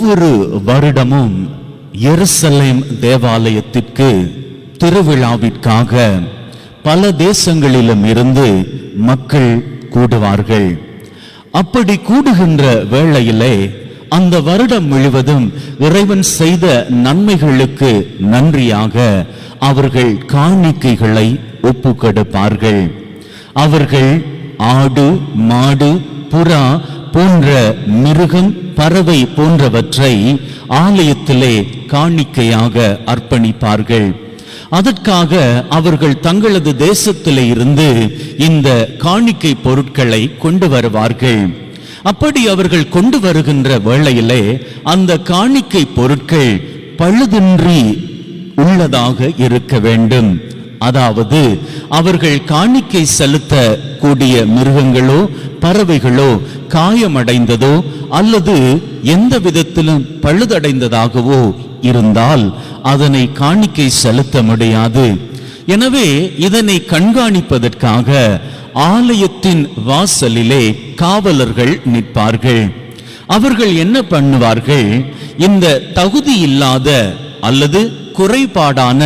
ஒவ்வொரு வருடமும் எருசலேம் தேவாலயத்திற்கு திருவிழாவிற்காக பல தேசங்களிலும் இருந்து மக்கள் கூடுவார்கள். அப்படி கூடுகின்ற வேளையிலே அந்த வருடம் முழுவதும் இறைவன் செய்த நன்மைகளுக்கு நன்றியாக அவர்கள் காணிக்கைகளை ஒப்புக்கொடுப்பார்கள். அவர்கள் ஆடு மாடு புறா போன்ற மிருகம் பறவை போன்றவற்றை ஆலயத்திலே காணிக்கையாக அர்ப்பணிப்பார்கள். அதற்காக அவர்கள் தங்களது தேசத்திலே இருந்து இந்த காணிக்கை பொருட்களை கொண்டு வருவார்கள். அப்படி அவர்கள் கொண்டு வருகின்ற வேளையிலே அந்த காணிக்கை பொருட்கள் பழுதின்றி உள்ளதாக இருக்க வேண்டும். அதாவது அவர்கள் காணிக்கை செலுத்த கூடிய மிருகங்களோ பறவைகளோ காயமடைந்ததோ அல்லது எந்த விதத்திலும் பழுதடைந்ததாகவோ இருந்தால் அதனை காணிக்கை செலுத்த முடியாது. எனவே இதனை கண்காணிப்பதற்காக ஆலயத்தின் வாசலிலே காவலர்கள் நிற்பார்கள். அவர்கள் என்ன பண்ணுவார்கள்? இந்த தகுதி இல்லாத அல்லது குறைபாடான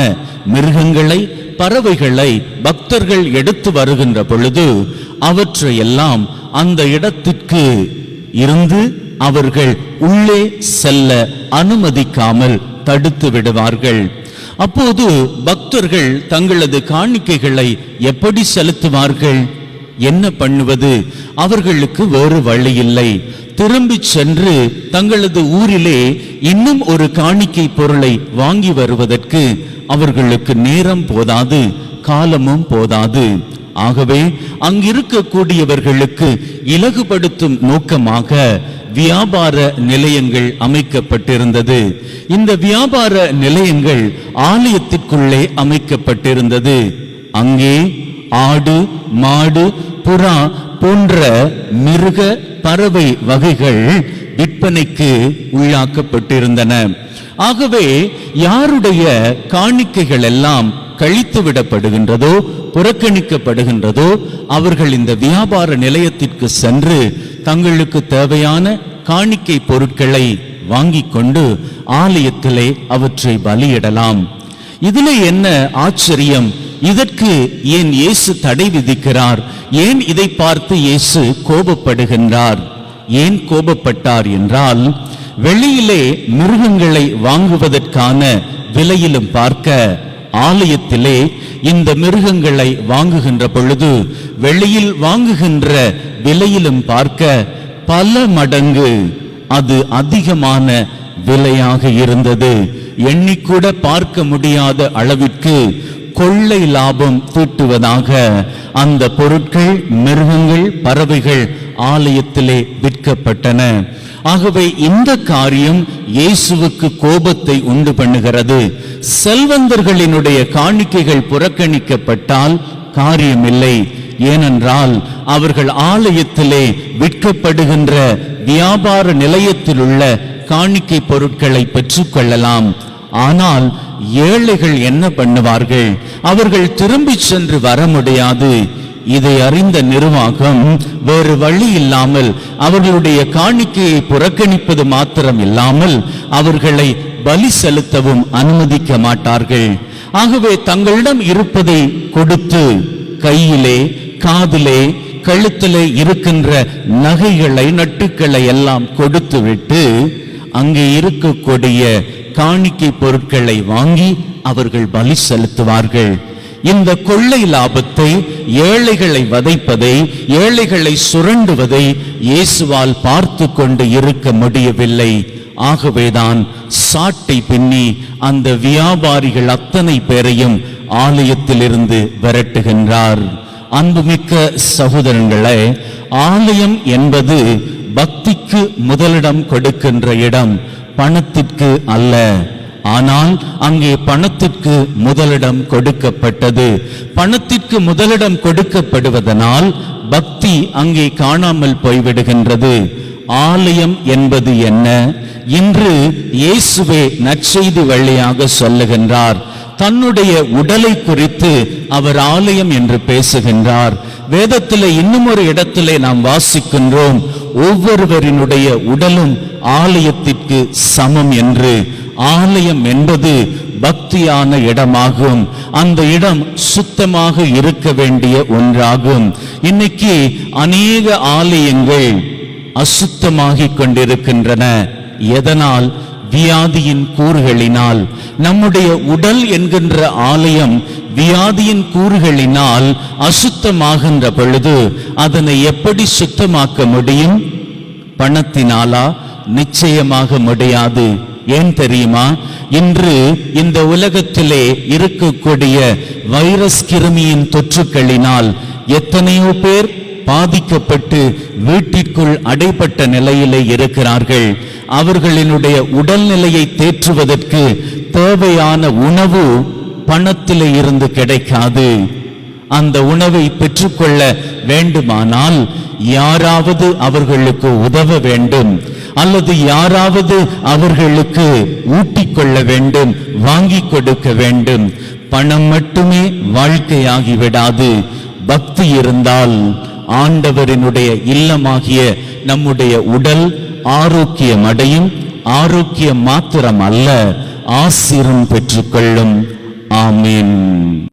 மிருகங்களை பறவைகளை பக்தர்கள் எடுத்து வருகின்ற பொழுது அவற்றையெல்லாம் அந்த இடத்திற்கு இருந்து அவர்கள் உள்ளே செல்ல அனுமதிக்காமல் தடுத்து விடுவார்கள். அப்போது பக்தர்கள் தங்களது காணிக்கைகளை எப்படி செலுத்துவார்கள்? என்ன பண்ணுவது? அவர்களுக்கு வேறு வழி இல்லை திரும்பி சென்று தங்களது ஊரிலே இன்னும் ஒரு காணிக்கை பொருளை வாங்கி வருவதற்கு அவர்களுக்கு நேரம் போதாது காலமும் போதாது. ஆகவே அங்கிருக்கக்கூடியவர்களுக்கு இலகுபடுத்தும் நோக்கமாக வியாபார நிலையங்கள் அமைக்கப்பட்டிருந்தது. இந்த வியாபார நிலையங்கள் ஆலயத்திற்குள்ளே அமைக்கப்பட்டிருந்தது. அங்கே ஆடு மாடு புறா போன்ற மிருக பறவை வகைகள் விற்பனைக்கு உள்ளாக்கப்பட்டிருந்தன. ஆகவே யாருடைய காணிக்கைகள் எல்லாம் கழித்து விடப்படுகின்றதோ புறக்கணிக்கப்படுகின்றதோ அவர்கள் இந்த வியாபார நிலையத்திற்கு சென்று தங்களுக்கு தேவையான காணிக்கை பொருட்களை வாங்கிக் கொண்டு ஆலயத்திலே அவற்றை பலியிடலாம். இதுல என்ன ஆச்சரியம்? இதற்கு ஏன் இயேசு தடை விதிக்கிறார்? ஏன் இதை பார்த்து இயேசு கோபப்படுகின்றார்? ஏன் கோபப்பட்டார் என்றால் வெளியிலே மிருகங்களை வாங்குவதற்கான விலையிலும் பார்க்க ஆலயத்திலே இந்த மிருகங்களை வாங்குகின்ற பொழுது வெளியில் வாங்குகின்ற விலையிலும் பார்க்க பல மடங்கு அது அதிகமான விலையாக இருந்தது. எண்ணிக்கூட பார்க்க முடியாத அளவிற்கு கொள்ளை லாபம் தீட்டுவதாக அந்த பொருட்கள் மிருகங்கள் பறவைகள் ஆலயத்திலே விற்கப்பட்டன. ஆகவே இந்த காரியம் இயேசுவுக்கு கோபத்தை உண்டு பண்ணுகிறது. செல்வந்தர்களினுடைய காணிக்கைகள் புறக்கணிக்கப்பட்டால் காரியமில்லை. ஏனென்றால் அவர்கள் ஆலயத்திலே விற்கப்படுகின்ற வியாபார நிலையத்தில் உள்ள காணிக்கை பொருட்களை பெற்றுக்கொள்ளலாம். ஆனால் ஏழைகள் என்ன பண்ணுவார்கள்? அவர்கள் திரும்பி சென்று வர முடியாது. இதை அறிந்த நிர்வாகம் வேறு வழி இல்லாமல் அவர்களுடைய காணிக்கையை புறக்கணிப்பது மாத்திரம் இல்லாமல் அவர்களை பலி செலுத்தவும் அனுமதிக்க மாட்டார்கள். ஆகவே தங்களிடம் இருப்பதை கொடுத்து கையிலே காதிலே கழுத்திலே இருக்கின்ற நகைகளை நட்டுக்களை எல்லாம் கொடுத்து விட்டு அங்கே இருக்கக்கூடிய காணிக்கை பொருட்களை வாங்கி அவர்கள் பலி செலுத்துவார்கள். இந்த கொள்ளை லாபத்தை ஏழைகளை வதைப்பதை ஏழைகளை சுரண்டுவதை இயேசுவால் பார்த்து கொண்டு இருக்க முடியவில்லை. ஆகவேதான் சாட்டை பின்னி அந்த வியாபாரிகள் அத்தனை பேரையும் ஆலயத்திலிருந்து விரட்டுகின்றார். அன்புமிக்க சகோதரங்களே ஆலயம் என்பது பக்திக்கு முதலிடம் கொடுக்கின்ற இடம் பணத்திற்கு அல்ல. ஆனால் அங்கே பணத்திற்கு முதலிடம் கொடுக்கப்பட்டது. பணத்திற்கு முதலிடம் கொடுக்கப்படுவதனால் பக்தி அங்கே காணாமல் போய்விடுகின்றது. ஆலயம் என்பது என்ன? இன்று இயேசுவே நற்செய்தி வழியாக சொல்லுகின்றார். தன்னுடைய உடலை குறித்து அவர் ஆலயம் என்று பேசுகின்றார். வேதத்தில் இன்னும் ஒரு இடத்திலே நாம் வாசிக்கின்றோம். ஒவ்வொருவரினுடைய உடலும் ஆலயத்திற்கு சமம் என்று. ஆலயம் என்பது பக்தியான இடமாகும். அந்த இடம் சுத்தமாக இருக்க வேண்டிய ஒன்றாகும். இன்னைக்கு அநேக ஆலயங்கள் அசுத்தமாகிக் கொண்டிருக்கின்றன. எதனால்? வியாதியின் கூறுகளினால். நம்முடைய உடல் என்கின்ற ஆலயம் வியாதியின் கூறுகளினால் அசுத்தமாகின்ற பொழுது அதனை எப்படி சுத்தமாக்க முடியும்? பணத்தினாலா? நிச்சயமாக முடியாது. ஏன் தெரியுமா? இன்று இந்த உலகத்திலே இருக்கக்கூடிய வைரஸ் கிருமியின் தொற்றுக்களினால் எத்தனையோ பேர் பாதிக்கப்பட்டு வீட்டிற்குள் அடைபட்ட நிலையிலே இருக்கிறார்கள். அவர்களினுடைய உடல்நிலையை தேற்றுவதற்கு தேவையான உணவு பணத்திலே இருந்து கிடைக்காது. அந்த உணவை பெற்றுக்கொள்ள வேண்டுமானால் யாராவது அவர்களுக்கு உதவ வேண்டும். அல்லது யாராவது அவர்களுக்கு ஊட்டிக் கொள்ள வேண்டும் வாங்கிக் கொடுக்க வேண்டும். பணம் மட்டுமே வாழ்க்கையாகி விடாது. பக்தி இருந்தால் ஆண்டவரினுடைய இல்லமாகிய நம்முடைய உடல் ஆரோக்கியம் அடையும். ஆரோக்கியம் மாத்திரம் அல்ல ஆசிரம் பெற்றுக்கொள்ளும். ஆமீன்.